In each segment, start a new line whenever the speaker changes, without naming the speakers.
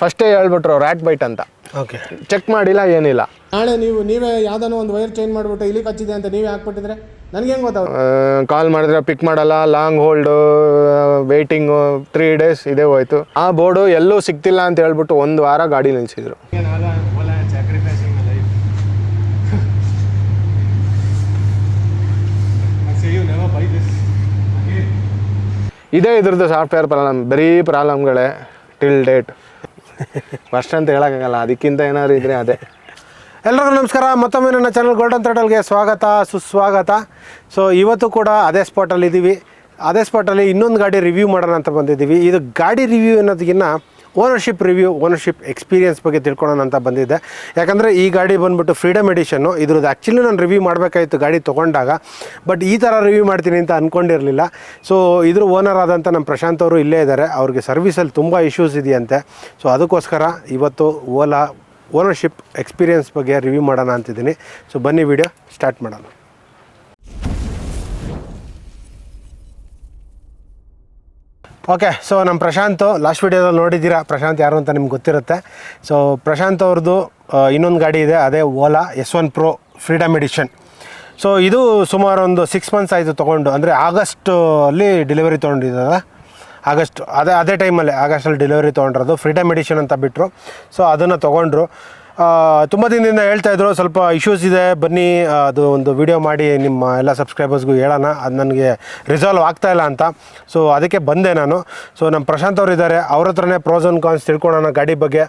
ಫಸ್ಟೇ ಹೇಳ್ಬಿಟ್ರು rat bite ಅಂತ.
ಓಕೆ
ಚೆಕ್ ಮಾಡಿಲ್ಲ ಏನಿಲ್ಲ.
ನಾಳೆ ನೀವು ನೀವೇ ಯಾವ್ದಾನ ಒಂದು ವೈರ್ ಚೇಂಜ್ ಮಾಡಿಬಿಟ್ಟು ಇಲ್ಲಿ ಕಚ್ಚಿದೆ ಅಂತ ನೀವೇ ಹಾಕ್ಬಿಟ್ಟಿದ್ರೆ ನನಗೆ ಹೆಂಗೆ ಗೊತ್ತಾಗುತ್ತೆ?
ಕಾಲ್ ಮಾಡಿದ್ರೆ ಪಿಕ್ ಮಾಡಲ್ಲ long hold waiting three days ಇದೇ ಹೋಯ್ತು. ಆ ಬೋರ್ಡು ಎಲ್ಲೂ ಸಿಗ್ತಿಲ್ಲ ಅಂತ ಹೇಳ್ಬಿಟ್ಟು ಒಂದು ವಾರ ಗಾಡಿ ನಿಲ್ಸಿದ್ರು. ಇದೇ ಇದ್ರದ್ದು ಸಾಫ್ಟ್ವೇರ್ ಪ್ರಾಬ್ಲಮ್ ಬರೀ ಪ್ರಾಬ್ಲಮ್ಗಳೇ ಟಿಲ್ ಡೇಟ್ ಫಸ್ಟ್ ಅಂತ ಹೇಳೋಕ್ಕಾಗಲ್ಲ, ಅದಕ್ಕಿಂತ ಏನಾದ್ರು ಇದ್ರೆ ಅದೇ.
ಎಲ್ರಿಗೂ ನಮಸ್ಕಾರ, ಮತ್ತೊಮ್ಮೆ ನನ್ನ ಚಾನಲ್ ಗೋಲ್ಡನ್ ಥ್ರೆಟಲ್ಗೆ ಸ್ವಾಗತ, ಸುಸ್ವಾಗತ. ಸೊ ಇವತ್ತು ಕೂಡ ಅದೇ ಸ್ಪಾಟಲ್ಲಿ ಇದ್ದೀವಿ ಅದೇ ಸ್ಪಾಟಲ್ಲಿ ಇನ್ನೊಂದು ಗಾಡಿ ರಿವ್ಯೂ ಮಾಡೋಣ ಅಂತ ಬಂದಿದ್ದೀವಿ. ಇದು ಗಾಡಿ ರಿವ್ಯೂ ಅನ್ನೋದಕ್ಕಿಂತ ಓನರ್ಶಿಪ್ ರಿವ್ಯೂ, ಓನರ್ಶಿಪ್ ಎಕ್ಸ್ಪೀರಿಯನ್ಸ್ ಬಗ್ಗೆ ತಿಳ್ಕೊಳ್ಳೋಣ ಅಂತ ಬಂದಿದ್ದೆ ಯಾಕಂದರೆ ಈ ಗಾಡಿ ಬಂದುಬಿಟ್ಟು ಫ್ರೀಡಮ್ ಎಡಿಷನ್ನು ಇದ್ರದ್ದು ಆ್ಯಕ್ಚುಲಿ ನಾನು ರಿವ್ಯೂ ಮಾಡಬೇಕಾಯಿತು ಗಾಡಿ ತೊಗೊಂಡಾಗ. ಬಟ್ ಈ ಥರ ರಿವ್ಯೂ ಮಾಡ್ತೀನಿ ಅಂತ ಅಂದ್ಕೊಂಡಿರಲಿಲ್ಲ ಸೊ ಇದ್ರ ಓನರ್ ಆದಂಥ ನಮ್ಮ ಪ್ರಶಾಂತ್ ಅವರು ಇಲ್ಲೇ ಇದ್ದಾರೆ. ಅವ್ರಿಗೆ ಸರ್ವಿಸಲ್ಲಿ ತುಂಬ ಇಶ್ಯೂಸ್ ಇದೆಯಂತೆ. ಸೊ ಅದಕ್ಕೋಸ್ಕರ ಇವತ್ತು ಓಲಾ ಓನರ್ಶಿಪ್ ಎಕ್ಸ್ಪೀರಿಯನ್ಸ್ ಬಗ್ಗೆ ರಿವ್ಯೂ ಮಾಡೋಣ ಅಂತಿದ್ದೀನಿ. ಸೊ ಬನ್ನಿ ವಿಡಿಯೋ ಸ್ಟಾರ್ಟ್ ಮಾಡೋಣ. ಓಕೆ ಸೊ ನಮ್ಮ ಪ್ರಶಾಂತ್ ಲಾಸ್ಟ್ ವೀಡಿಯೋದಲ್ಲಿ ನೋಡಿದ್ದೀರಾ ಪ್ರಶಾಂತ್ ಯಾರು ಅಂತ ನಿಮ್ಗೆ ಗೊತ್ತಿರುತ್ತೆ. ಸೊ ಪ್ರಶಾಂತ್ ಅವ್ರದ್ದು ಇನ್ನೊಂದು ಗಾಡಿ ಇದೆ, ಅದೇ Ola S one pro freedom edition so ಇದು ಸುಮಾರು ಒಂದು ಸಿಕ್ಸ್ ಮಂತ್ಸ್ ಆಯಿತು ತೊಗೊಂಡು, ಅಂದರೆ ಆಗಸ್ಟಲ್ಲಿ ಡೆಲಿವರಿ ತೊಗೊಂಡಿದ್ದಲ್ಲ ಆಗಸ್ಟ್ ಅದೇ ಅದೇ ಟೈಮಲ್ಲಿ ಆಗಸ್ಟಲ್ಲಿ ಡೆಲಿವರಿ ತೊಗೊಂಡಿರೋದು ಫ್ರೀಡಮ್ ಎಡಿಷನ್ ಅಂತ ಬಿಟ್ಟರು ಸೊ ಅದನ್ನು ತೊಗೊಂಡ್ರು. ತುಂಬ ದಿನದಿಂದ ಹೇಳ್ತಾ ಇದ್ರು, ಸ್ವಲ್ಪ ಇಶ್ಯೂಸ್ ಇದೆ. ಬನ್ನಿ ಅದು ಒಂದು ವಿಡಿಯೋ ಮಾಡಿ, ನಿಮ್ಮ ಎಲ್ಲ ಸಬ್ಸ್ಕ್ರೈಬರ್ಸ್ಗೂ ಹೇಳೋಣ. ಅದು ನನಗೆ ರಿಸಾಲ್ವ್ ಆಗ್ತಾ ಇಲ್ಲ ಅಂತ. ಸೊ ಅದಕ್ಕೆ ಬಂದೆ ನಾನು. ಸೊ ನಮ್ಮ ಪ್ರಶಾಂತ್ ಅವರು ಇದ್ದಾರೆ. ಅವ್ರ ಹತ್ರನೇ ಪ್ರೋಸ್ ಆ್ಯಂಡ್ ಕಾನ್ಸ್ ತಿಳ್ಕೊಳ್ಳೋಣ ಗಾಡಿ ಬಗ್ಗೆ.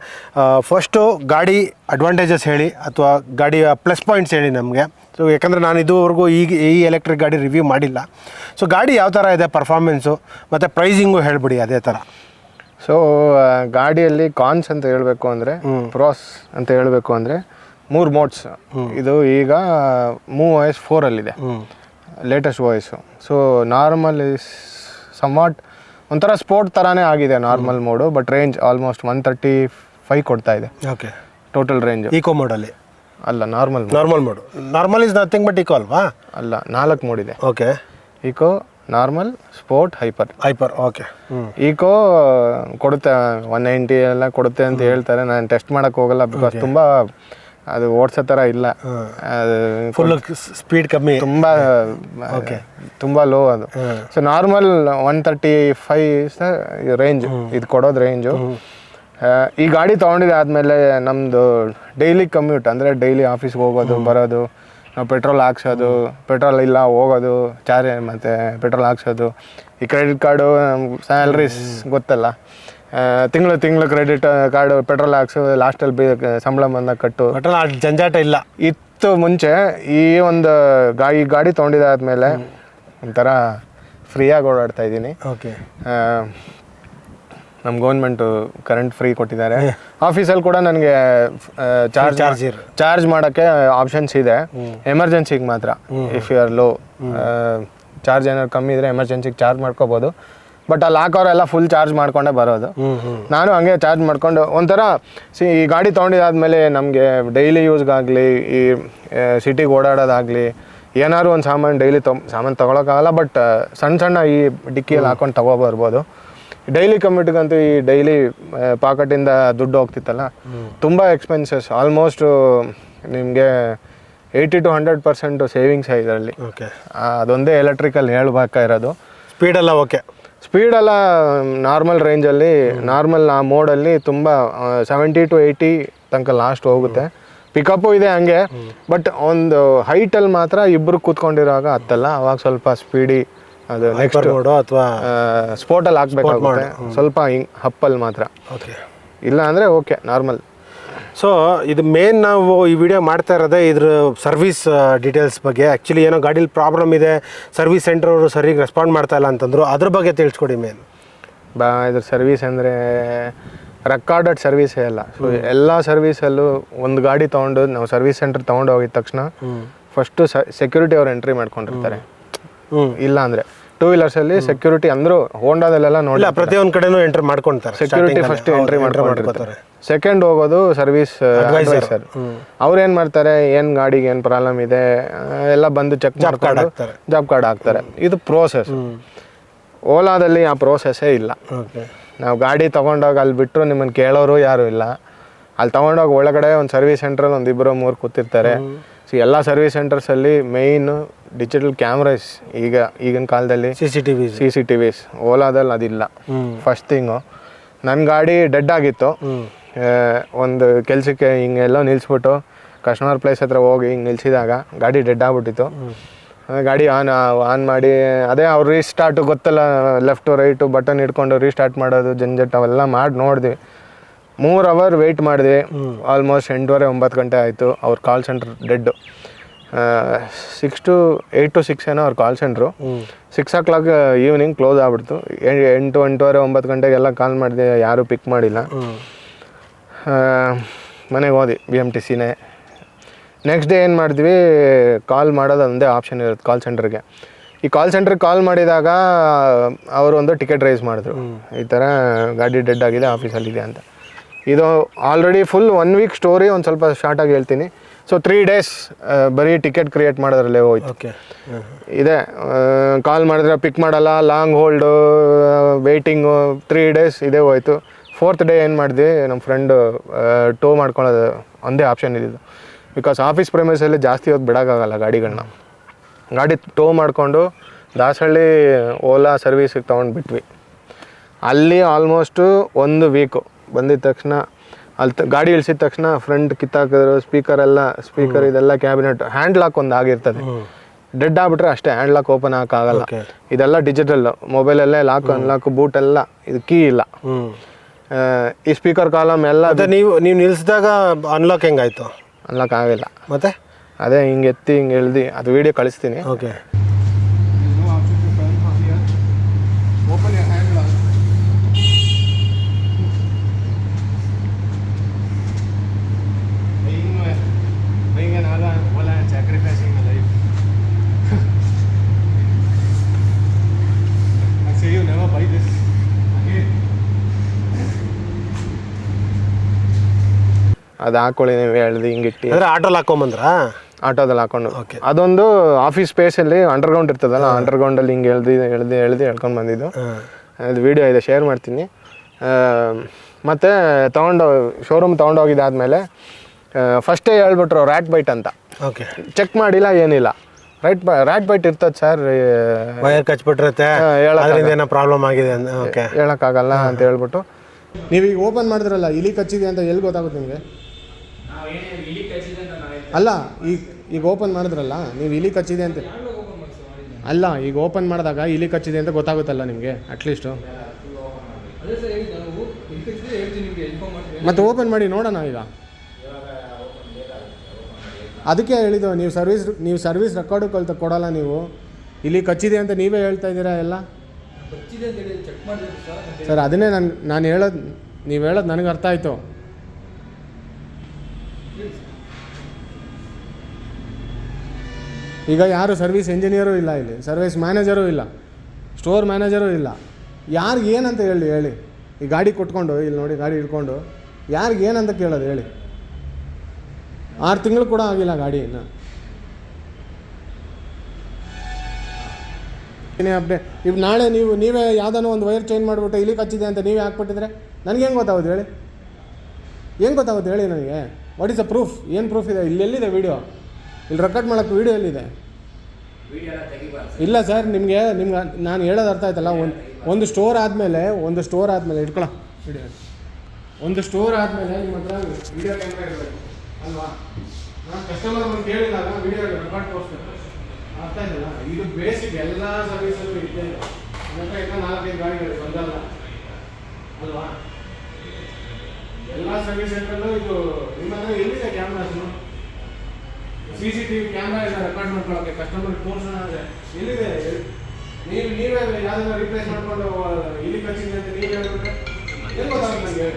ಫಸ್ಟು ಗಾಡಿ ಅಡ್ವಾಂಟೇಜಸ್ ಹೇಳಿ, ಅಥವಾ ಗಾಡಿಯ ಪ್ಲಸ್ ಪಾಯಿಂಟ್ಸ್ ಹೇಳಿ ನಮಗೆ. ಸೊ ಯಾಕಂದರೆ ನಾನು ಇದುವರೆಗೂ ಈಗ ಈ ಎಲೆಕ್ಟ್ರಿಕ್ ಗಾಡಿ ರಿವ್ಯೂ ಮಾಡಿಲ್ಲ. ಸೊ ಗಾಡಿ ಯಾವ ಥರ ಇದೆ ಪರ್ಫಾರ್ಮೆನ್ಸು ಮತ್ತು ಪ್ರೈಸಿಂಗು ಹೇಳ್ಬಿಡಿ, ಅದೇ ಥರ
ಸೊ ಗಾಡಿಯಲ್ಲಿ ಕಾನ್ಸ್ ಅಂತ ಹೇಳಬೇಕು ಅಂದರೆ ಪ್ರೋಸ್ ಅಂತ ಹೇಳಬೇಕು ಅಂದರೆ ಮೂರು ಮೋಡ್ಸ್ ಇದು ಈಗ move voice ಫೋರಲ್ಲಿದೆ latest voice so normal is somewhat ಒಂಥರ ಸ್ಪೋರ್ಟ್ ಥರನೇ ಆಗಿದೆ normal mode but range almost one thirty five ಕೊಡ್ತಾ ಇದೆ.
ಓಕೆ
ಟೋಟಲ್ ರೇಂಜ್
ಈಕೋ ಮೋಡಲ್ಲಿ
ಅಲ್ಲ? Normal
normal mode normal is nothing but eco ಅಲ್ವಾ?
ಅಲ್ಲ ನಾಲ್ಕು ಮೋಡ್ ಇದೆ.
Okay
eco normal sport hyper.
Hyper okay.
Eco ಕೊಡುತ್ತೆ ಒನ್ ನೈಂಟಿ ಎಲ್ಲ ಕೊಡುತ್ತೆ ಅಂತ ಹೇಳ್ತಾರೆ. ನಾನು ಟೆಸ್ಟ್ ಮಾಡಕ್ ಹೋಗಲ್ಲ ಬಿಕಾಸ್ ತುಂಬಾ ಅದು ಓಡ್ಸೋ ಥರ ಇಲ್ಲ. ಅದು
ಫುಲ್ ಸ್ಪೀಡ್ ಕಮ್ಮಿ.
ತುಂಬಾ ತುಂಬಾ ಲೋ ಅದು. So normal one thirty five range ಇದು ಕೊಡೋದು ರೇಂಜು ಈ ಗಾಡಿ ತೊಗೊಂಡಿದೆ ಆದಮೇಲೆ ನಮ್ಮದು ಡೈಲಿ ಕಮ್ಯೂಟ್ ಅಂದರೆ ಡೈಲಿ ಆಫೀಸ್ಗೆ ಹೋಗೋದು ಬರೋದು ನಾವು ಪೆಟ್ರೋಲ್ ಹಾಕ್ಸೋದು ಪೆಟ್ರೋಲ್ ಇಲ್ಲ ಹೋಗೋದು ಚಾರ್ಜ್ ಮತ್ತು ಪೆಟ್ರೋಲ್ ಹಾಕ್ಸೋದು. ಈ ಕ್ರೆಡಿಟ್ ಕಾರ್ಡು ಸ್ಯಾಲ್ರೀಸ್ ಗೊತ್ತಲ್ಲ? ತಿಂಗಳು ತಿಂಗಳು ಕ್ರೆಡಿಟ್ ಕಾರ್ಡು ಪೆಟ್ರೋಲ್ ಹಾಕ್ಸು ಲಾಸ್ಟಲ್ಲಿ ಬಿ ಸಂಬಳ ಬಂದ ಕಟ್ಟು.
ಪೆಟ್ರೋಲ್ ಜಂಜಾಟ ಇಲ್ಲ.
ಇತ್ತು ಮುಂಚೆ ಈ ಒಂದು ಗಾಡಿ ಈ ಗಾಡಿ ತೊಗೊಂಡಿದ್ದಾದ್ಮೇಲೆ ಒಂಥರ ಫ್ರೀಯಾಗಿ ಓಡಾಡ್ತಾ ಇದ್ದೀನಿ.
ಓಕೆ
ನಮ್ಮ ಗೌರ್ಮೆಂಟು ಕರೆಂಟ್ ಫ್ರೀ ಕೊಟ್ಟಿದ್ದಾರೆ. ಆಫೀಸಲ್ಲಿ ಕೂಡ ನನಗೆ ಚಾರ್ಜ್
ಚಾರ್ಜ್
ಚಾರ್ಜ್ ಮಾಡೋಕ್ಕೆ ಆಪ್ಷನ್ಸ್ ಇದೆ. ಎಮರ್ಜೆನ್ಸಿಗೆ ಮಾತ್ರ if you are low charge ಏನಾದ್ರು ಕಮ್ಮಿ ಇದ್ರೆ ಎಮರ್ಜೆನ್ಸಿಗೆ ಚಾರ್ಜ್ ಮಾಡ್ಕೋಬಹುದು ಬಟ್ ಅಲ್ಲಿ ಹಾಕೋರೆಲ್ಲ ಫುಲ್ ಚಾರ್ಜ್ ಮಾಡ್ಕೊಂಡೇ ಬರೋದು. ನಾನು ಹಂಗೆ ಚಾರ್ಜ್ ಮಾಡ್ಕೊಂಡು ಒಂಥರ ಸಿ ಈ ಗಾಡಿ ತೊಗೊಂಡಿದ್ದಾದ್ಮೇಲೆ ನಮಗೆ ಡೈಲಿ ಯೂಸ್ಗಾಗಲಿ ಈ ಸಿಟಿಗೆ ಓಡಾಡೋದಾಗಲಿ ಏನಾದ್ರು ಒಂದು ಸಾಮಾನು ಡೈಲಿ ತೊ ಸಾಮಾನು ತೊಗೊಳಕ್ಕಾಗಲ್ಲ ಬಟ್ ಸಣ್ಣ ಸಣ್ಣ ಈ ಡಿಕ್ಕಿಯಲ್ಲಿ ಹಾಕೊಂಡು ತಗೊಬರ್ಬೋದು ಡೈಲಿ ಕಮ್ಯೂಟ್ಗಂತೂ ಈ ಡೈಲಿ ಪಾಕೆಟಿಂದ ದುಡ್ಡು ಹೋಗ್ತಿತ್ತಲ್ಲ? ತುಂಬ ಎಕ್ಸ್ಪೆನ್ಸಸ್ ಆಲ್ಮೋಸ್ಟು ನಿಮಗೆ eighty to hundred percent savings ಇದರಲ್ಲಿ.
ಓಕೆ
ಅದೊಂದೇ ಎಲೆಕ್ಟ್ರಿಕಲ್ ಹೇಳ್ಬೇಕಾ ಇರೋದು.
ಸ್ಪೀಡೆಲ್ಲ ಓಕೆ
ಸ್ಪೀಡೆಲ್ಲ ನಾರ್ಮಲ್ ರೇಂಜಲ್ಲಿ ನಾರ್ಮಲ್ ಆ ಮೋಡಲ್ಲಿ ತುಂಬ ಸೆವೆಂಟಿ ಟು ಏಯ್ಟಿ ತನಕ ಲಾಸ್ಟ್ ಹೋಗುತ್ತೆ. ಪಿಕಪ್ಪು ಇದೆ ಹಂಗೆ ಬಟ್ ಒಂದು ಹೈಟಲ್ಲಿ ಮಾತ್ರ ಇಬ್ಬರು ಕೂತ್ಕೊಂಡಿರುವಾಗ ಹತ್ತಲ್ಲ ಅವಾಗ ಸ್ವಲ್ಪ ಸ್ಪೀಡಿ ಅದು ನೆಕ್ಸ್ಟ್
ಮೋಡು ಅಥವಾ
ಸ್ಪೋರ್ಟಲ್ಲಿ ಹಾಕ್ಬೇಕಾಗುತ್ತೆ. ಸ್ವಲ್ಪ ಹಿಂಗೆ ಹಪ್ಪಲ್ಲಿ ಮಾತ್ರ.
ಓಕೆ
ಇಲ್ಲ ಅಂದರೆ ಓಕೆ ನಾರ್ಮಲ್
ಸೊ ಇದು ಮೇನ್ ನಾವು ಈ ವಿಡಿಯೋ ಮಾಡ್ತಾ ಇರೋದೇ ಇದ್ರ ಸರ್ವಿಸ್ ಡೀಟೇಲ್ಸ್ ಬಗ್ಗೆ. ಆ್ಯಕ್ಚುಲಿ ಏನೋ ಗಾಡೀಲಿ ಪ್ರಾಬ್ಲಮ್ ಇದೆ ಸರ್ವಿಸ್ ಸೆಂಟರ್ ಅವರು ಸರಿಯಾಗಿ ರೆಸ್ಪಾಂಡ್ ಮಾಡ್ತಾ ಇಲ್ಲ ಅಂತಂದ್ರು. ಅದ್ರ ಬಗ್ಗೆ ತಿಳಿಸ್ಕೊಡಿ ಮೇನ್
ಬಾ ಇದ್ರ ಸರ್ವಿಸ್ ಅಂದರೆ ರೆಕಾರ್ಡೆಡ್ ಸರ್ವಿಸೇ ಅಲ್ಲ. ಸೊ ಎಲ್ಲ ಸರ್ವಿಸಲ್ಲೂ ಒಂದು ಗಾಡಿ ತೊಗೊಂಡು ನಾವು ಸರ್ವಿಸ್ ಸೆಂಟರ್ ತೊಗೊಂಡು ಹೋಗಿದ ತಕ್ಷಣ ಫಸ್ಟು ಸೆಕ್ಯೂರಿಟಿ ಅವ್ರು ಎಂಟ್ರಿ ಮಾಡ್ಕೊಂಡಿರ್ತಾರೆ.
ಹ್ಞೂ
ಇಲ್ಲ ಅಂದರೆ. ಟೂ ವೀಲರ್ಸಲ್ಲಿ ಸೆಕ್ಯೂರಿಟಿ ಅಂದ್ರೂ ಹೋಂಡಾದಲ್ಲೆಲ್ಲ ನೋಡಿ
ಪ್ರತಿಯೊಂದು ಕಡೆನೂ ಎಂಟ್ರಿ ಮಾಡ್ಕೊಂತಾರೆ
ಸೆಕ್ಯೂರಿಟಿ ಫಸ್ಟ್ ಎಂಟ್ರಿ ಮಾಡ್ಕೊಂಡಿರ್ತಾರೆ ಸೆಕೆಂಡ್ ಹೋಗೋದು ಸರ್ವಿಸ್ ಅಡ್ವೈಸರ್ ಅವ್ರು ಏನು ಮಾಡ್ತಾರೆ ಏನು ಗಾಡಿಗೆ ಏನು ಪ್ರಾಬ್ಲಮ್ ಇದೆ ಎಲ್ಲ ಬಂದು ಚೆಕ್ ಮಾಡ್ಕೊಂಡು. ಜಾಬ್ ಕಾರ್ಡ್ ಹಾಕ್ತಾರೆ. ಇದು ಪ್ರೋಸೆಸ್ ಓಲಾದಲ್ಲಿ ಆ ಪ್ರೋಸೆಸ್ಸೇ ಇಲ್ಲ. ನಾವು ಗಾಡಿ ತೊಗೊಂಡೋಗಿ ಅಲ್ಲಿ ಬಿಟ್ಟರು ನಿಮ್ಮನ್ನು ಕೇಳೋರು ಯಾರು ಇಲ್ಲ. ಅಲ್ಲಿ ತಗೊಂಡೋಗಿ ಒಳಗಡೆ ಒಂದು ಸರ್ವಿಸ್ ಸೆಂಟ್ರಲ್ಲಿ ಒಂದು ಇಬ್ಬರು ಮೂರು ಕೂತಿರ್ತಾರೆ. ಸೊ ಎಲ್ಲ ಸರ್ವಿಸ್ ಸೆಂಟರ್ಸಲ್ಲಿ ಮೇಯ್ನು ಡಿಜಿಟಲ್ ಕ್ಯಾಮ್ರಾಸ್ ಈಗ ಈಗಿನ ಕಾಲದಲ್ಲಿ
C C T V
C C T Vs ಓಲಾದಲ್ಲಿ ಅದಿಲ್ಲ ಫಸ್ಟ್ ಥಿಂಗು ನನ್ನ ಗಾಡಿ ಡೆಡ್ ಆಗಿತ್ತು ಒಂದು ಕೆಲಸಕ್ಕೆ ಹಿಂಗೆಲ್ಲ ನಿಲ್ಲಿಸ್ಬಿಟ್ಟು ಕಸ್ಟಮರ್ ಪ್ಲೇಸ್ ಹತ್ರ ಹೋಗಿ ಹಿಂಗೆ ನಿಲ್ಸಿದಾಗ ಗಾಡಿ ಡೆಡ್ ಆಗ್ಬಿಟ್ಟಿತ್ತು. ಗಾಡಿ ಆನ್ ಆನ್ ಮಾಡಿ ಅದೇ ಅವ್ರು ರೀಸ್ಟಾರ್ಟು ಗೊತ್ತಲ್ಲ ಲೆಫ್ಟು ರೈಟು ಬಟನ್ ಹಿಡ್ಕೊಂಡು ರೀಸ್ಟಾರ್ಟ್ ಮಾಡೋದು ಜಂಜಟ್ ಅವೆಲ್ಲ ಮಾಡಿ ನೋಡಿದ್ವಿ. ಮೂರು ಅವರ್ ವೆಯ್ಟ್ ಮಾಡಿದ್ವಿ. ಆಲ್ಮೋಸ್ಟ್ ಎಂಟೂವರೆ ಒಂಬತ್ತು ಗಂಟೆ ಆಯಿತು. ಅವ್ರ call centre dead six to eight to six ಏನೋ ಅವ್ರ call centre six o'clock evening close ಆಗ್ಬಿಡ್ತು. ಎಂಟು ಎಂಟೂವರೆ ಒಂಬತ್ತು ಗಂಟೆಗೆಲ್ಲ ಕಾಲ್ ಮಾಡಿದೆ. ಯಾರೂ ಪಿಕ್ ಮಾಡಿಲ್ಲ. ಮನೆಗೆ ಹೋದಿ ಬಿ ಎಂ ಟಿ ಸಿನೇ ನೆಕ್ಸ್ಟ್ ಡೇ ಏನು ಮಾಡಿದ್ವಿ ಕಾಲ್ ಮಾಡೋದು ಒಂದೇ ಆಪ್ಷನ್ ಇರುತ್ತೆ ಕಾಲ್ ಸೆಂಟ್ರಿಗೆ ಈ ಕಾಲ್ ಸೆಂಟ್ರಿಗೆ ಕಾಲ್ ಮಾಡಿದಾಗ ಅವರು ಒಂದು ಟಿಕೆಟ್ ರೈಸ್ ಮಾಡಿದ್ರು. ಈ ಥರ ಗಾಡಿ ಡೆಡ್ ಆಗಿದೆ ಆಫೀಸಲ್ಲಿದೆ ಅಂತ. ಇದು already full one week story ಒಂದು ಸ್ವಲ್ಪ ಶಾರ್ಟಾಗಿ ಹೇಳ್ತೀನಿ. ಸೊ ತ್ರೀ ಡೇಸ್ ಬರೀ ಟಿಕೆಟ್ ಕ್ರಿಯೇಟ್ ಮಾಡೋದ್ರಲ್ಲೇ ಹೋಯ್ತು.
ಓಕೆ
ಇದೆ ಕಾಲ್ ಮಾಡಿದ್ರೆ ಪಿಕ್ ಮಾಡಲ್ಲ long hold waiting three days ಇದೇ ಹೋಯ್ತು. ಫೋರ್ತ್ ಡೇ ಏನು ಮಾಡಿದ್ವಿ ನಮ್ಮ ಫ್ರೆಂಡು ಟೋ ಮಾಡ್ಕೊಳ್ಳೋದು ಒಂದೇ ಆಪ್ಷನ್ ಇದ್ದಿದ್ದು. ಬಿಕಾಸ್ ಆಫೀಸ್ ಪ್ರೈಮಸಲ್ಲಿ ಜಾಸ್ತಿ ಹೊತ್ತು ಬಿಡೋಕ್ಕಾಗಲ್ಲ ಗಾಡಿಗಳನ್ನ. ಗಾಡಿ ಟೋ ಮಾಡಿಕೊಂಡು ದಾಸಹಳ್ಳಿ ಓಲಾ ಸರ್ವೀಸಿಗೆ ತೊಗೊಂಡು ಬಿಟ್ವಿ. ಅಲ್ಲಿ ಆಲ್ಮೋಸ್ಟು ಒಂದು ವೀಕು ಬಂದಿದ ತಕ್ಷಣ ಅಲ್ಲಿ ಗಾಡಿ ಇಳಿಸಿದ ತಕ್ಷಣ ಫ್ರಂಟ್ ಕಿತ್ತಾಕಿದ್ರು ಸ್ಪೀಕರ್ ಎಲ್ಲ ಸ್ಪೀಕರ್ ಇದೆಲ್ಲ ಕ್ಯಾಬಿನೆಟ್ ಹ್ಯಾಂಡ್ ಲಾಕ್ ಒಂದು ಆಗಿರ್ತದೆ. ಡೆಡ್ ಆಗ್ಬಿಟ್ರೆ ಅಷ್ಟೇ ಹ್ಯಾಂಡ್ ಲಾಕ್ ಓಪನ್ ಆಗಲ್ಲ ಇದೆಲ್ಲ ಡಿಜಿಟಲ್ ಮೊಬೈಲಲ್ಲೇ ಲಾಕ್ ಅನ್ಲಾಕ್ ಬೂಟ್ ಎಲ್ಲ ಇದು ಕೀ ಇಲ್ಲ. ಈ ಸ್ಪೀಕರ್ ಕಾಲಮ್ ಎಲ್ಲ
ನೀವು ನೀವು ನಿಲ್ಸಿದಾಗ ಅನ್ಲಾಕ್ ಹೆಂಗಾಯ್ತು?
ಅನ್ಲಾಕ್ ಆಗಿಲ್ಲ.
ಮತ್ತೆ?
ಅದೇ ಹಿಂಗೆ ಎತ್ತಿ ಹಿಂಗೆ ಎಳ್ದು ಅದು ವಿಡಿಯೋ ಕಳಿಸ್ತೀನಿ.
ಓಕೆ
ಅದು ಹಾಕೊಳ್ಳಿ ನೀವು ಹೇಳ್ದು ಹಿಂಗಿಟ್ಟು
ಅಂದ್ರೆ ಆಟೋಲ್ಲಿ ಹಾಕೊಂಬಂದ್ರ?
ಆಟೋದಲ್ಲಿ ಹಾಕೊಂಡು. ಅದೊಂದು ಆಫೀಸ್ ಸ್ಪೇಸಲ್ಲಿ ಅಂಡರ್ಗ್ರೌಂಡ್ ಇರ್ತದಲ್ಲ ಅಂಡರ್ಗ್ರೌಂಡಲ್ಲಿ ಹಿಂಗೆ ಎಳ್ದು ಎಳ್ದು ಎಳ್ದು ಹೇಳ್ಕೊಂಡು ಬಂದಿದ್ದು. ಅದು ವಿಡಿಯೋ ಇದೆ ಶೇರ್ ಮಾಡ್ತೀನಿ. ಮತ್ತು ತೊಗೊಂಡು ಶೋರೂಮ್ ತೊಗೊಂಡೋಗಿದ್ದಾದಮೇಲೆ ಫಸ್ಟೇ ಹೇಳ್ಬಿಟ್ರು ರ್ಯಾಟ್ ಬೈಟ್ ಅಂತ.
ಓಕೆ
ಚೆಕ್ ಮಾಡಿಲ್ಲ ಏನಿಲ್ಲ. ರೈಟ್ ಬೈ ರ್ಯಾಟ್ ಬೈಟ್ ಇರ್ತದೆ ಸರ್
ವೈರ್ ಕಚ್ಬಿಟ್ಟಿರುತ್ತೆ. ಏನೋ ಪ್ರಾಬ್ಲಮ್ ಆಗಿದೆ ಓಕೆ
ಹೇಳೋಕ್ಕಾಗಲ್ಲ ಅಂತ ಹೇಳ್ಬಿಟ್ಟು. ನೀವು ಈಗ ಓಪನ್ ಮಾಡಿದ್ರಲ್ಲ ಇಲಿ ಕಚ್ಚಿದೆ ಅಂತ ಎಲ್ಲಿ ಗೊತ್ತಾಗುತ್ತೆ ನಿಮಗೆ? ಅಲ್ಲ ಈಗ ಈಗ ಓಪನ್ ಮಾಡಿದ್ರಲ್ಲ ನೀವು ಇಲಿ ಕಚ್ಚಿದೆ ಅಂತ ಅಲ್ಲ ಈಗ ಓಪನ್ ಮಾಡಿದಾಗ ಇಲಿ ಕಚ್ಚಿದೆ ಅಂತ ಗೊತ್ತಾಗುತ್ತಲ್ಲ ನಿಮಗೆ ಅಟ್ಲೀಸ್ಟು ಮತ್ತೆ ಓಪನ್ ಮಾಡಿ ನೋಡೋಣ ಈಗ. ಅದಕ್ಕೆ ಹೇಳಿದ್ದು ನೀವು ಸರ್ವಿಸ್ ನೀವು ಸರ್ವಿಸ್ ರೆಕಾರ್ಡು ಕಲ್ತ ಕೊಡೋಲ್ಲ ನೀವು. ಇಲ್ಲಿ ಕಚ್ಚಿದೆ ಅಂತ ನೀವೇ ಹೇಳ್ತಾ ಇದ್ದೀರಾ ಎಲ್ಲ? ಸರ್ ಅದನ್ನೇ ನಾನು ನಾನು ಹೇಳೋದು ನೀವು ಹೇಳೋದು ನನಗೆ ಅರ್ಥ ಆಯಿತು. ಈಗ ಯಾರು ಸರ್ವಿಸ್ ಇಂಜಿನಿಯರು ಇಲ್ಲ ಇಲ್ಲಿ, ಸರ್ವಿಸ್ ಮ್ಯಾನೇಜರು ಇಲ್ಲ ಸ್ಟೋರ್ ಮ್ಯಾನೇಜರು ಇಲ್ಲ. ಯಾರಿಗೆ ಏನಂತ ಹೇಳಿ ಹೇಳಿ. ಈ ಗಾಡಿ ಕೊಟ್ಕೊಂಡು, ಇಲ್ಲಿ ನೋಡಿ ಗಾಡಿ ಹಿಡ್ಕೊಂಡು, ಯಾರಿಗೆ ಏನಂತ ಕೇಳೋದು ಹೇಳಿ. ಆರು ತಿಂಗಳು ಕೂಡ ಆಗಿಲ್ಲ ಗಾಡಿ ಇನ್ನು. ಏನೇ ಅಪ್ಡೇಟ್ ಇವ್ ನಾಳೆ ನೀವು, ನೀವೇ ಯಾವ್ದಾನು ಒಂದು ವೈರ್ ಚೇಂಜ್ ಮಾಡಿಬಿಟ್ಟು ಇಲ್ಲಿ ಕಚ್ಚಿದೆ ಅಂತ ನೀವೇ ಹಾಕ್ಬಿಟ್ಟಿದ್ರೆ ನನಗೆ ಹೆಂಗೆ ಗೊತ್ತಾಗೋದು ಹೇಳಿ? ಏನು ಗೊತ್ತಾಗುತ್ತೆ ಹೇಳಿ ನನಗೆ? ವಾಟ್ ಇಸ್ ಅ ಪ್ರೂಫ್ ಏನು ಪ್ರೂಫ್ ಇದೆ? ಇಲ್ಲೆಲ್ಲಿದೆ ವೀಡಿಯೋ ಇಲ್ಲಿ ರೆಕಾರ್ಡ್ ಮಾಡೋಕ್ಕೆ ವೀಡಿಯೋ ಎಲ್ಲಿದೆ? ಇಲ್ಲ ಸರ್ ನಿಮಗೆ ನಿಮ್ಗೆ ನಾನು ಹೇಳೋದು ಅರ್ಥ ಆಯ್ತಲ್ಲ? ಒಂದು ಒಂದು ಸ್ಟೋರ್ ಆದಮೇಲೆ ಒಂದು ಸ್ಟೋರ್ ಆದಮೇಲೆ ಇಟ್ಕೊಳ್ಳೋ ವಿಡಿಯೋ ಒಂದು ಸ್ಟೋರ್ ಆದಮೇಲೆ ನಿಮ್ಮ ಹತ್ರ ವೀಡಿಯೋ ಕ್ಯಾಮ್ರಾ ಇರಬೇಕು. ಅಲ್ವಾ? ನಾನು ಕಸ್ಟಮರ್ ಬಂದು ಕೇಳಿದಾಗ ವೀಡಿಯೋ ರೆಕಾರ್ಡ್ ತೋರಿಸ್ಬೇಕು. ಅರ್ಥ ಆಯ್ತಲ್ಲ? ಇದು ಬೇಸಿಕ್ ಎಲ್ಲ ಸರ್ವಿಸಲ್ಲೂ ಇದೆ. ಹತ್ರ ಇನ್ನೂ ನಾಲ್ಕೈದು ಗಾಡಿಗಳು ಬಂದಲ್ಲ? ಅಲ್ವಾ? ಎಲ್ಲ ಸರ್ವಿಸ್ ಸೆಂಟ್ರಲ್ಲೂ ಇದು ನಿಮ್ಮ ಹತ್ರ ಎಲ್ಲಿದೆ cameras C C T V camera ಎಲ್ಲ ರೆಕಾರ್ಡ್ ಮಾಡ್ಕೊಳ್ಳೋಕೆ ಕಸ್ಟಮರ್ ತೋರಿಸೋಣ ಅಂದರೆ ಎಲ್ಲಿದೆ? ನೀವು ನೀವೇ ಯಾವ್ದನ್ನ ರಿಪ್ಲೇಸ್ ಮಾಡಿಕೊಂಡು ಇಲ್ಲಿ ಕಚ್ಚಿದೆ ಅಂತ ನೀವು ಹೇಳ್ಬಿಟ್ರೆ ಏನು ಗೊತ್ತಾಗುತ್ತೆ ನನಗೆ?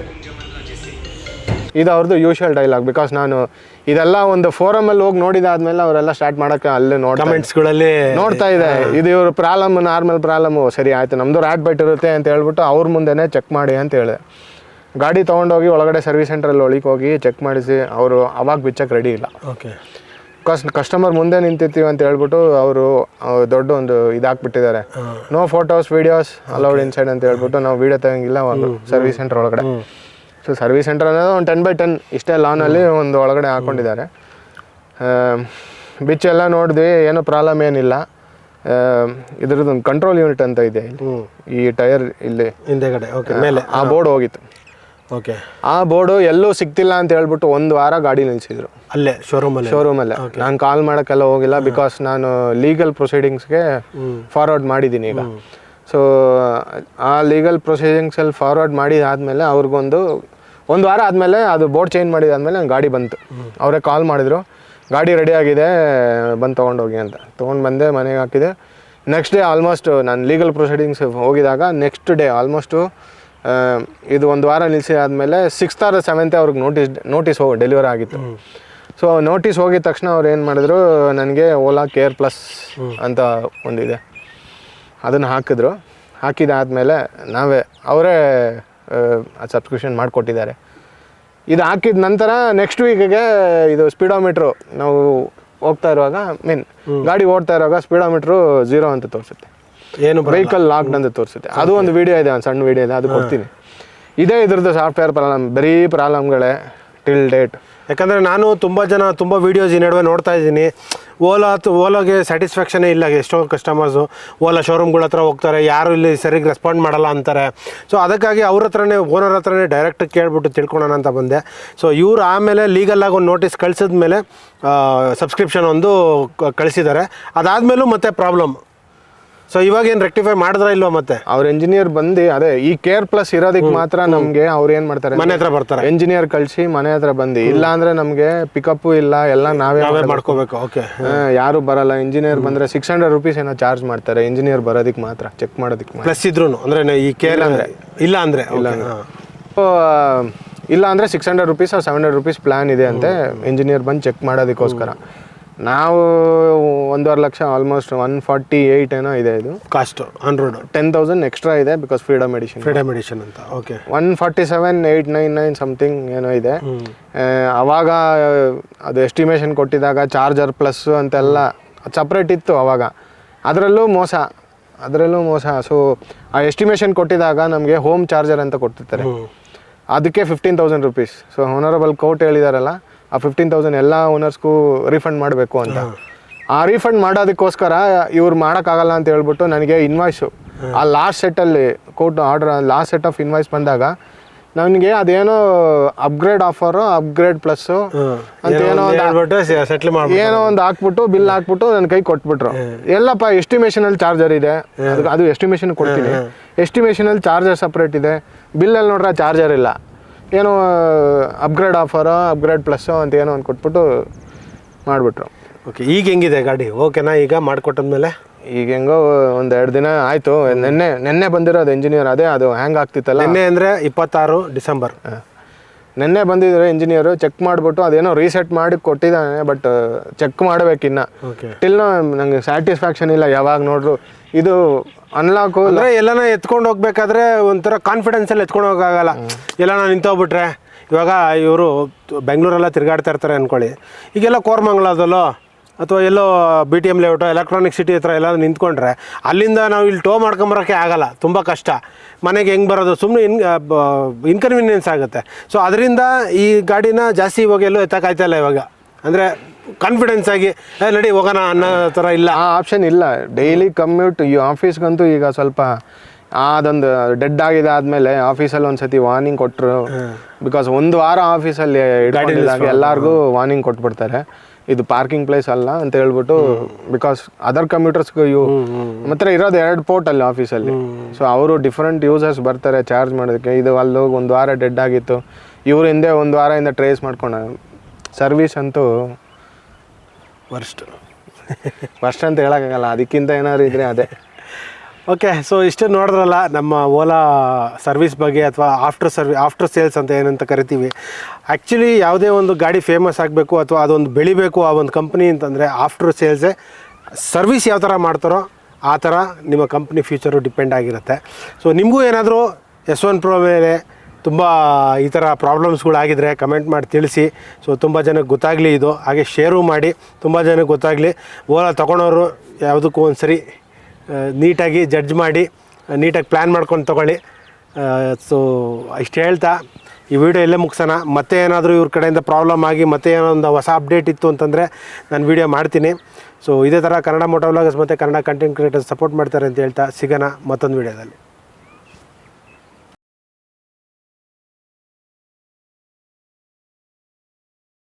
ಇದು ಅವ್ರದ್ದು ಯೂಶುವಲ್ ಡೈಲಾಗ್ ಬಿಕಾಸ್ ನಾನು ಇದೆಲ್ಲ ಒಂದು ಫೋರಮಲ್ಲಿ ಹೋಗಿ ನೋಡಿದಾದ್ಮೇಲೆ ಅವರೆಲ್ಲ ಸ್ಟಾರ್ಟ್ ಮಾಡೋಕ್ಕೆ ಅಲ್ಲೇ ನೋಡಿ
ಕಮೆಂಟ್ಸ್ಗಳಲ್ಲಿ
ನೋಡ್ತಾ ಇದೆ. ಇದು ಇವ್ರ ಪ್ರಾಬ್ಲಮ್ ನಾರ್ಮಲ್ ಪ್ರಾಬ್ಲಮ್ ಸರಿ ಆಯ್ತು ನಮ್ಮದು ರ್ಯಾಟ್ ಬೈಟ್ ಇರುತ್ತೆ ಅಂತ ಹೇಳ್ಬಿಟ್ಟು ಅವ್ರ ಮುಂದೆನೇ ಚೆಕ್ ಮಾಡಿ ಅಂತ ಹೇಳಿದೆ ಗಾಡಿ ತೊಗೊಂಡೋಗಿ ಒಳಗಡೆ ಸರ್ವಿಸ್ ಸೆಂಟ್ರಲ್ಲಿ ಒಳಗೆ ಹೋಗಿ ಚೆಕ್ ಮಾಡಿಸಿ ಅವರು ಅವಾಗ ಬಿಚ್ಚಕ್ಕೆ ರೆಡಿ ಇಲ್ಲ.
ಓಕೆ
ಕಸ್ ಕಸ್ಟಮರ್ ಮುಂದೆ ನಿಂತಿರ್ತೀವಿ ಅಂತ ಹೇಳ್ಬಿಟ್ಟು ಅವರು ದೊಡ್ಡ ಒಂದು ಇದಾಕ್ಬಿಟ್ಟಿದ್ದಾರೆ. No photos videos allowed inside ಅಂತ ಹೇಳ್ಬಿಟ್ಟು ನಾವು ವಿಡಿಯೋ ತಗೋಂಗಿಲ್ಲ ಒಂದು ಸರ್ವಿಸ್ ಸೆಂಟರ್ ಒಳಗಡೆ. ಸೊ ಸರ್ವಿಸ್ ಸೆಂಟರ್ ಅನ್ನೋದು ಒಂದು ಟೆನ್ ಬೈ ಟೆನ್ ಇಷ್ಟೇ ಲಾನಲ್ಲಿ ಒಂದು ಒಳಗಡೆ ಹಾಕೊಂಡಿದ್ದಾರೆ. ಬಿಚ್ ಎಲ್ಲ ನೋಡಿದ್ವಿ ಏನೂ ಪ್ರಾಬ್ಲಮ್ ಏನಿಲ್ಲ. ಇದ್ರದ್ದು ಒಂದು ಕಂಟ್ರೋಲ್ ಯೂನಿಟ್ ಅಂತ ಇದೆ ಈ ಟೈರ್ ಇಲ್ಲಿ
ಹಿಂದೆಗಡೆ ಓಕೆ ಮೇಲೆ.
ಆ ಬೋರ್ಡ್ ಹೋಗಿತ್ತು.
ಓಕೆ.
ಆ ಬೋರ್ಡು ಎಲ್ಲೂ ಸಿಗ್ತಿಲ್ಲ ಅಂತ ಹೇಳ್ಬಿಟ್ಟು ಒಂದು ವಾರ ಗಾಡಿ ನಿಲ್ಸಿದ್ರು.
ಅಲ್ಲೇ ಶೋರೂಮಲ್ಲಿ
ಶೋರೂಮಲ್ಲೇ ನಾನು ಕಾಲ್ ಮಾಡೋಕ್ಕೆಲ್ಲ ಹೋಗಿಲ್ಲ ಬಿಕಾಸ್ ನಾನು ಲೀಗಲ್ ಪ್ರೊಸೀಡಿಂಗ್ಸ್ಗೆ ಫಾರ್ವರ್ಡ್ ಮಾಡಿದ್ದೀನಿ ಈಗ. ಸೊ ಆ ಲೀಗಲ್ ಪ್ರೊಸೀಡಿಂಗ್ಸಲ್ಲಿ ಫಾರ್ವರ್ಡ್ ಮಾಡಿದಾದ್ಮೇಲೆ ಅವ್ರಿಗೊಂದು ಒಂದು ವಾರ ಆದಮೇಲೆ ಅದು ಬೋರ್ಡ್ ಚೇಂಜ್ ಮಾಡಿದಾದ್ಮೇಲೆ ನಂಗೆ ಗಾಡಿ ಬಂತು. ಅವರೇ ಕಾಲ್ ಮಾಡಿದ್ರು ಗಾಡಿ ರೆಡಿ ಆಗಿದೆ ಬಂದು ತೊಗೊಂಡೋಗಿ ಅಂತ. ತೊಗೊಂಡು ಬಂದೆ ಮನೆಗೆ ಹಾಕಿದೆ. ನೆಕ್ಸ್ಟ್ ಡೇ ಆಲ್ಮೋಸ್ಟ್ ನಾನು ಲೀಗಲ್ ಪ್ರೊಸೀಡಿಂಗ್ಸ್ ಹೋಗಿದಾಗ ನೆಕ್ಸ್ಟ್ ಡೇ ಆಲ್ಮೋಸ್ಟು ಇದು ಒಂದು ವಾರ ನಿಲ್ಲಿಸಿದಾದ್ಮೇಲೆ ಸಿಕ್ಸ್ತ್ ಆರ್ ಸೆವೆಂತೆ ಅವ್ರಿಗೆ ನೋಟಿಸ್ ನೋಟಿಸ್ ಹೋಗಿ ಡೆಲಿವರಿ ಆಗಿತ್ತು. ಸೊ ನೋಟಿಸ್ ಹೋಗಿದ ತಕ್ಷಣ ಅವ್ರು ಏನು ಮಾಡಿದ್ರು ನನಗೆ ಓಲಾ ಕೇರ್ ಪ್ಲಸ್ ಅಂತ ಒಂದಿದೆ. ಅದನ್ನು ಹಾಕಿದ್ರು. ಹಾಕಿದಾದಮೇಲೆ ನಾವೇ ಅವರೇ ಸಬ್ಸ್ಕ್ರಿಪ್ಷನ್ ಮಾಡಿಕೊಟ್ಟಿದ್ದಾರೆ. ಇದು ಹಾಕಿದ ನಂತರ ನೆಕ್ಸ್ಟ್ ವೀಕಿಗೆ ಇದು ಸ್ಪೀಡೋಮೀಟ್ರು ನಾವು ಹೋಗ್ತಾ ಇರುವಾಗ ಮೀನ್ ಗಾಡಿ ಓಡ್ತಾ ಇರುವಾಗ ಸ್ಪೀಡೋಮೀಟ್ರು ಝೀರೋ ಅಂತ ತೋರಿಸುತ್ತೆ.
ಏನು
ವೆಹಿಕಲ್ ಲಾಕ್ಡ್ ಅಂತ ತೋರಿಸುತ್ತೆ. ಅದು ಒಂದು ವಿಡಿಯೋ ಇದೆ ಒಂದು ಸಣ್ಣ ವಿಡಿಯೋ ಇದೆ ಅದು ಕೊಡ್ತೀನಿ. ಇದೇ ಇದ್ರದ್ದು ಸಾಫ್ಟ್ವೇರ್ ಪ್ರಾಬ್ಲಮ್ ಬರೀ ಪ್ರಾಬ್ಲಮ್ಗಳೇ ಟಿಲ್ ಡೇಟ್
ಯಾಕಂದರೆ ನಾನು ತುಂಬ ಜನ ತುಂಬ ವೀಡಿಯೋಸ್ ಈ ನಡುವೆ ನೋಡ್ತಾ ಇದ್ದೀನಿ. ಓಲಾ ಓಲಾಗೆ ಸ್ಯಾಟಿಸ್ಫ್ಯಾಕ್ಷನೇ ಇಲ್ಲ ಎಷ್ಟೋ ಕಸ್ಟಮರ್ಸು ಓಲಾ ಶೋರೂಮ್ಗಳ ಹತ್ರ ಹೋಗ್ತಾರೆ ಯಾರು ಇಲ್ಲಿ ಸರಿಗೆ ರೆಸ್ಪಾಂಡ್ ಮಾಡಲ್ಲ ಅಂತಾರೆ. ಸೊ ಅದಕ್ಕಾಗಿ ಅವ್ರ ಹತ್ರನೇ ಓನರ್ ಹತ್ರನೇ ಡೈರೆಕ್ಟ್ ಕೇಳ್ಬಿಟ್ಟು ತಿಳ್ಕೊಳ್ಳೋಣ ಅಂತ ಬಂದೆ. ಸೊ ಇವ್ರು ಆಮೇಲೆ ಲೀಗಲಾಗಿ ಒಂದು ನೋಟಿಸ್ ಕಳಿಸಿದ ಮೇಲೆ ಸಬ್ಸ್ಕ್ರಿಪ್ಷನ್ ಒಂದು ಕಳಿಸಿದ್ದಾರೆ. ಅದಾದಮೇಲೂ ಮತ್ತೆ ಪ್ರಾಬ್ಲಮ್ ಸೊ ಇವಾಗ ಏನು ರೆಕ್ಟಿಫೈ ಮಾಡಿದ್ರ ಇಲ್ವಾ ಮತ್ತೆ?
ಅವ್ರ ಇಂಜಿನಿಯರ್ ಬಂದು ಅದೇ ಈ ಕೇರ್ ಪ್ಲಸ್ ಇರೋದಕ್ಕೆ ಮಾತ್ರ ನಮ್ಗೆ ಅವ್ರು ಏನ್ ಮಾಡ್ತಾರೆ
ಮನೆ ಹತ್ರ ಬರ್ತಾರೆ.
ಇಂಜಿನಿಯರ್ ಕಳ್ಸಿ ಮನೆ ಹತ್ರ ಬಂದು ಇಲ್ಲ ಅಂದ್ರೆ ನಮ್ಗೆ ಪಿಕಪ್ ಇಲ್ಲ ಎಲ್ಲ ನಾವೇ
ಮಾಡ್ಕೋಬೇಕು ಓಕೆ
ಯಾರು ಬರಲ್ಲ. ಇಂಜಿನಿಯರ್ ಬಂದ್ರೆ ಸಿಕ್ಸ್ ಹಂಡ್ರೆಡ್ ರುಪೀಸ್ ಏನೋ ಚಾರ್ಜ್ ಮಾಡ್ತಾರೆ ಇಂಜಿನಿಯರ್ ಬರೋದಕ್ಕೆ ಮಾತ್ರ ಚೆಕ್ ಮಾಡೋದಕ್ಕೆ
ಪ್ಲಸ್ ಇದ್ರು ಅಂದ್ರೆ ಈ ಕೇರ್ ಅಂದ್ರೆ ಇಲ್ಲ ಅಂದ್ರೆ ಇಲ್ಲ
ಇಲ್ಲ ಅಂದ್ರೆ six hundred rupees seven hundred rupees plan ಇದೆ ಅಂತೆ. ಇಂಜಿನಿಯರ್ ಬಂದು ಚೆಕ್ ಮಾಡೋದಕ್ಕೋಸ್ಕರ. ನಾವು ಒಂದೂವರೆ lakh almost one forty eight ಏನೋ ಇದೆ ಇದು.
Cost hundred
ten thousand extra ಇದೆ because freedom edition
freedom edition ಅಂತ okay
one forty seven eight nine nine something ಏನೋ ಇದೆ. ಅವಾಗ ಅದು ಎಸ್ಟಿಮೇಷನ್ ಕೊಟ್ಟಿದಾಗ ಚಾರ್ಜರ್ ಪ್ಲಸ್ ಅಂತೆಲ್ಲ ಸಪ್ರೇಟ್ ಇತ್ತು ಅವಾಗ. ಅದರಲ್ಲೂ ಮೋಸ ಅದರಲ್ಲೂ ಮೋಸ. ಸೊ ಆ ಎಸ್ಟಿಮೇಷನ್ ಕೊಟ್ಟಿದಾಗ ನಮಗೆ ಹೋಮ್ ಚಾರ್ಜರ್ ಅಂತ ಕೊಟ್ಟಿರ್ತಾರೆ ಅದಕ್ಕೆ fifteen thousand rupees so honourable court ಹೇಳಿದಾರಲ್ಲ ಆ ಫಿಫ್ಟೀನ್ ತೌಸಂಡ್ ಎಲ್ಲ ಓನರ್ಸ್ಗೂ ರೀಫಂಡ್ ಮಾಡಬೇಕು ಅಂತ. ಆ ರೀಫಂಡ್ ಮಾಡೋದಕ್ಕೋಸ್ಕರ ಇವ್ರು ಮಾಡೋಕ್ಕಾಗಲ್ಲ ಅಂತ ಹೇಳ್ಬಿಟ್ಟು ನನಗೆ ಇನ್ವಾಯ್ಸು ಆ last ಸೆಟ್ಟಲ್ಲಿ court order last set of invoice ಬಂದಾಗ ನನಗೆ ಅದೇನೋ ಅಪ್ಗ್ರೇಡ್ ಆಫರು ಅಪ್ಗ್ರೇಡ್ ಪ್ಲಸ್ಸು ಅಂತ ಏನೋ ಒಂದು ಏನೋ ಒಂದು ಹಾಕ್ಬಿಟ್ಟು ಬಿಲ್ ಹಾಕ್ಬಿಟ್ಟು ನನ್ನ ಕೈ ಕೊಟ್ಬಿಟ್ರು. ಎಲ್ಲಪ್ಪ ಎಸ್ಟಿಮೇಷನಲ್ಲಿ ಚಾರ್ಜರ್ ಇದೆ. ಅದು ಅದು ಎಸ್ಟಿಮೇಷನ್ ಕೊಡ್ತೀನಿ. ಎಸ್ಟಿಮೇಷನಲ್ಲಿ ಚಾರ್ಜರ್ ಸಪ್ರೇಟ್ ಇದೆ. ಬಿಲ್ಲಲ್ಲಿ ನೋಡ್ರೆ ಚಾರ್ಜರ್ ಇಲ್ಲ. ಏನೋ ಅಪ್ಗ್ರೇಡ್ ಆಫರು ಅಪ್ಗ್ರೇಡ್ ಪ್ಲಸ್ಸು ಅಂತ ಏನೋ ಒಂದು ಕೊಟ್ಬಿಟ್ಟು ಮಾಡಿಬಿಟ್ರು.
ಓಕೆ ಈಗ ಹೆಂಗಿದೆ ಗಾಡಿ? ಓಕೆನಾ ಈಗ ಮಾಡಿಕೊಟ್ಟದ್ಮೇಲೆ?
ಈಗ ಹೆಂಗೋ ಒಂದು ಎರಡು ದಿನ ಆಯಿತು. ನಿನ್ನೆ ನೆನ್ನೆ ಬಂದಿರೋದು ಇಂಜಿನಿಯರ್ ಅದೇ ಅದು ಹ್ಯಾಂಗ್ ಆಗ್ತಿತ್ತಲ್ಲ?
ನಿನ್ನೆ ಅಂದರೆ ಇಪ್ಪತ್ತಾರು ಡಿಸೆಂಬರ್.
ನೆನ್ನೆ ಬಂದಿದ್ರು ಇಂಜಿನಿಯರು ಚೆಕ್ ಮಾಡಿಬಿಟ್ಟು ಅದೇನೋ ರೀಸೆಟ್ ಮಾಡಿ ಕೊಟ್ಟಿದ್ದಾನೆ ಬಟ್ ಚೆಕ್ ಮಾಡಬೇಕಿನ್ನ. ಟಿಲ್ ನಂಗೆ ಸ್ಯಾಟಿಸ್ಫ್ಯಾಕ್ಷನ್ ಇಲ್ಲ ಯಾವಾಗ ನೋಡ್ರು. ಇದು ಅನ್ಲಾಕು
ಅಂದ್ರೆ ಎಲ್ಲಾನ ಎತ್ಕೊಂಡು ಹೋಗ್ಬೇಕಾದ್ರೆ ಒಂಥರ ಕಾನ್ಫಿಡೆನ್ಸಲ್ಲಿ ಎತ್ಕೊಂಡು ಹೋಗೋಕ್ಕಾಗಲ್ಲ. ಎಲ್ಲಾನ ನಿಂತೋಗ್ಬಿಟ್ರೆ ಇವಾಗ ಇವರು ಬೆಂಗಳೂರೆಲ್ಲ ತಿರುಗಾಡ್ತಾ ಇರ್ತಾರೆ ಅನ್ಕೊಳ್ಳಿ. ಈಗೆಲ್ಲ ಕೋರ್ಮಂಗ್ಲದಲ್ಲೋ ಅಥವಾ ಎಲ್ಲೋ B T M layout electronic city ಹತ್ರ ಎಲ್ಲಾದರೂ ನಿಂತ್ಕೊಂಡ್ರೆ ಅಲ್ಲಿಂದ ನಾವು ಇಲ್ಲಿ ಟೋ ಮಾಡ್ಕೊಂಬರೋಕ್ಕೆ ಆಗಲ್ಲ ತುಂಬ ಕಷ್ಟ. ಮನೆಗೆ ಹೆಂಗೆ ಬರೋದು? ಸುಮ್ಮನೆ ಇನ್ ಇನ್ಕನ್ವೀನಿಯನ್ಸ್ ಆಗುತ್ತೆ. ಸೊ ಅದರಿಂದ ಈ ಗಾಡಿನ ಜಾಸ್ತಿ ಇವಾಗ ಎಲ್ಲೋ ಎತ್ತಕ್ಕಾಯ್ತಲ್ಲ ಇವಾಗ. ಅಂದರೆ ಕಾನ್ಫಿಡೆನ್ಸ್ ಆಗಿ "ಏ, ನಡಿ ಹೋಗೋಣ ಅನ್ನೋ ಥರ ಇಲ್ಲ.
ಆ ಆಪ್ಷನ್ ಇಲ್ಲ. ಡೈಲಿ ಕಮ್ಯೂಟ್ ಈ ಆಫೀಸ್ಗಂತೂ ಈಗ ಸ್ವಲ್ಪ ಅದೊಂದು ಡೆಡ್ ಆಗಿದೆ ಆದಮೇಲೆ ಆಫೀಸಲ್ಲಿ ಒಂದು ಸತಿ ವಾರ್ನಿಂಗ್ ಕೊಟ್ಟರು ಬಿಕಾಸ್ ಒಂದು ವಾರ ಆಫೀಸಲ್ಲಿ ಎಲ್ಲರಿಗೂ ವಾರ್ನಿಂಗ್ ಕೊಟ್ಬಿಡ್ತಾರೆ. ಇದು ಪಾರ್ಕಿಂಗ್ ಪ್ಲೇಸ್ ಅಲ್ಲ ಅಂತ ಹೇಳ್ಬಿಟ್ಟು ಬಿಕಾಸ್ ಅದರ್ ಕಂಪ್ಯೂಟರ್ಸ್ಗೂ ಇವು ಮಾತ್ರ ಇರೋದು ಎರಡು ಪೋರ್ಟ್ ಅಲ್ಲಿ ಆಫೀಸಲ್ಲಿ ಸೊ ಅವರು ಡಿಫ್ರೆಂಟ್ ಯೂಸರ್ಸ್ ಬರ್ತಾರೆ ಚಾರ್ಜ್ ಮಾಡೋದಕ್ಕೆ. ಇದು ಅಲ್ಲಿ ಹೋಗಿ ಒಂದು ವಾರ ಡೆಡ್ ಆಗಿತ್ತು. ಇವ್ರ ಹಿಂದೆ ಒಂದು ಹಿಂದೆ ಟ್ರೇಸ್ ಮಾಡ್ಕೊಂಡು. ಸರ್ವಿಸ್ ಅಂತೂ
ವರ್ಸ್ಟ್
ವರ್ಸ್ಟ್ ಅಂತ ಹೇಳೋಕ್ಕಾಗಲ್ಲ. ಅದಕ್ಕಿಂತ ಏನಾದ್ರು ಇದ್ರೆ ಅದೇ.
ಓಕೆ ಸೊ ಇಷ್ಟು ನೋಡಿದ್ರಲ್ಲ, ನಮ್ಮ ಓಲಾ ಸರ್ವಿಸ್ ಬಗ್ಗೆ ಅಥವಾ ಆಫ್ಟರ್ ಸರ್ವಿ ಆಫ್ಟರ್ ಸೇಲ್ಸ್ ಅಂತ ಏನಂತ ಕರಿತೀವಿ. ಆ್ಯಕ್ಚುಲಿ ಯಾವುದೇ ಒಂದು ಗಾಡಿ ಫೇಮಸ್ ಆಗಬೇಕು ಅಥವಾ ಅದೊಂದು ಬೆಳಿಬೇಕು ಆ ಒಂದು ಕಂಪ್ನಿ ಅಂತಂದರೆ ಆಫ್ಟರ್ ಸೇಲ್ಸೇ ಸರ್ವಿಸ್ ಯಾವ ಥರ ಮಾಡ್ತಾರೋ ಆ ಥರ ನಿಮ್ಮ ಕಂಪ್ನಿ ಫ್ಯೂಚರು ಡಿಪೆಂಡ್ ಆಗಿರುತ್ತೆ. ಸೊ ನಿಮಗೂ ಏನಾದರೂ ಎಸ್ ಒನ್ ಪ್ರೋ ಮೇಲೆ ತುಂಬ ಈ ಥರ ಪ್ರಾಬ್ಲಮ್ಸ್ಗಳಾಗಿದ್ರೆ ಕಮೆಂಟ್ ಮಾಡಿ ತಿಳಿಸಿ. ಸೊ ತುಂಬ ಜನಕ್ಕೆ ಗೊತ್ತಾಗಲಿ ಇದು. ಹಾಗೆ ಶೇರು ಮಾಡಿ. ತುಂಬ ಜನಕ್ಕೆ ಗೊತ್ತಾಗಲಿ. ಓಲಾ ತೊಗೊಳೋರು ಯಾವುದಕ್ಕೂ ಒಂದು ಸರಿ ನೀಟಾಗಿ ಜಡ್ಜ್ ಮಾಡಿ ನೀಟಾಗಿ ಪ್ಲ್ಯಾನ್ ಮಾಡ್ಕೊಂಡು ತೊಗೊಳ್ಳಿ. ಸೊ ಇಷ್ಟು ಹೇಳ್ತಾ, ಈ ವಿಡಿಯೋ ಇಲ್ಲೇ ಮುಗಿಸೋಣ. ಮತ್ತೆ ಏನಾದರೂ ಇವ್ರ ಕಡೆಯಿಂದ ಪ್ರಾಬ್ಲಮ್ ಆಗಿ ಮತ್ತೆ ಏನೋ ಒಂದು ಹೊಸ ಅಪ್ಡೇಟ್ ಇತ್ತು ಅಂತಂದರೆ ನಾನು ವಿಡಿಯೋ ಮಾಡ್ತೀನಿ. ಸೊ ಇದೇ ಥರ ಕನ್ನಡ ಮೋಟೋ ವ್ಲಾಗರ್ಸ್ ಮತ್ತು ಕನ್ನಡ ಕಂಟೆಂಟ್ ಕ್ರಿಯೇಟರ್ಸ್ ಸಪೋರ್ಟ್ ಮಾಡ್ತಾರೆ ಅಂತ ಹೇಳ್ತಾ, ಸಿಗೋಣ ಮತ್ತೊಂದು ವಿಡಿಯೋದಲ್ಲಿ